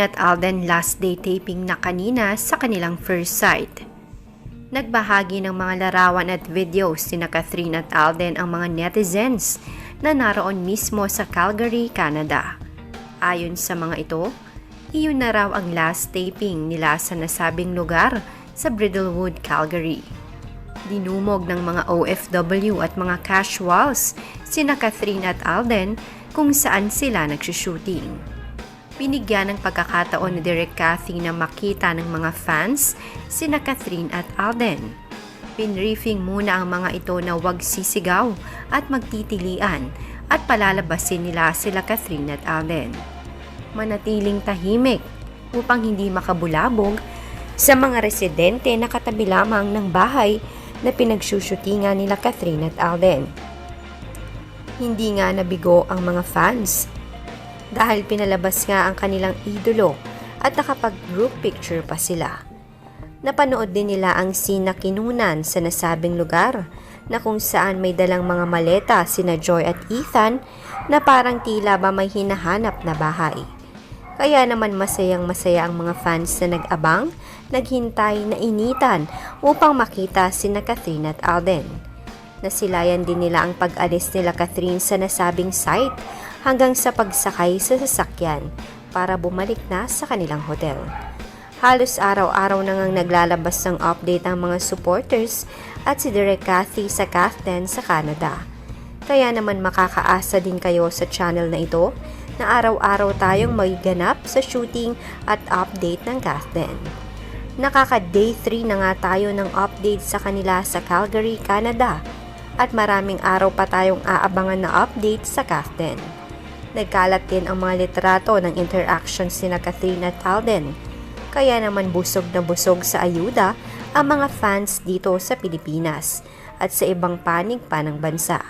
at Alden last day taping na kanina sa kanilang first sight. Nagbahagi ng mga larawan at videos sina Catherine at Alden ang mga netizens na naroon mismo sa Calgary, Canada. Ayon sa mga ito, iyon na raw ang last taping nila sa nasabing lugar sa Bridlewood, Calgary. Dinumog ng mga OFW at mga casuals sina Catherine at Alden kung saan sila nagsushooting binigyan ng pagkakataon ni Direk Cathy na makita ng mga fans sina Catherine at Alden. Pinriefing muna ang mga ito na huwag sisigaw at magtitilian at palalabasin nila sila Catherine at Alden. Manatiling tahimik upang hindi makabulabog sa mga residente na katabi lamang ng bahay na pinagsusyutingan nila Catherine at Alden. Hindi nga nabigo ang mga fans dahil pinalabas nga ang kanilang idolo at nakapag-group picture pa sila. Napanood din nila ang scene na kinunan sa nasabing lugar na kung saan may dalang mga maleta sina Joy at Ethan na parang tila ba may hinahanap na bahay. Kaya naman masayang masaya ang mga fans na nag-abang, naghintay na initan upang makita sina Catherine at Alden. Nasilayan din nila ang pag-alis nila Catherine sa nasabing site hanggang sa pagsakay sa sasakyan para bumalik na sa kanilang hotel. Halos araw-araw na ngang naglalabas ng update ang mga supporters at si Direk Cathy sa Cathden sa Canada. Kaya naman makakaasa din kayo sa channel na ito na araw-araw tayong magiganap sa shooting at update ng Cathden. Nakaka day 3 na nga tayo ng update sa kanila sa Calgary, Canada at maraming araw pa tayong aabangan na update sa Cathden. Nagkalat din ang mga litrato ng interactions ni Catherine at Alden. Kaya naman busog na busog sa ayuda ang mga fans dito sa Pilipinas at sa ibang panig pa ng bansa.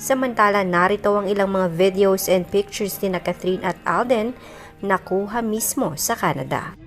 Samantala narito ang ilang mga videos and pictures ni Catherine at Alden na kuha mismo sa Canada.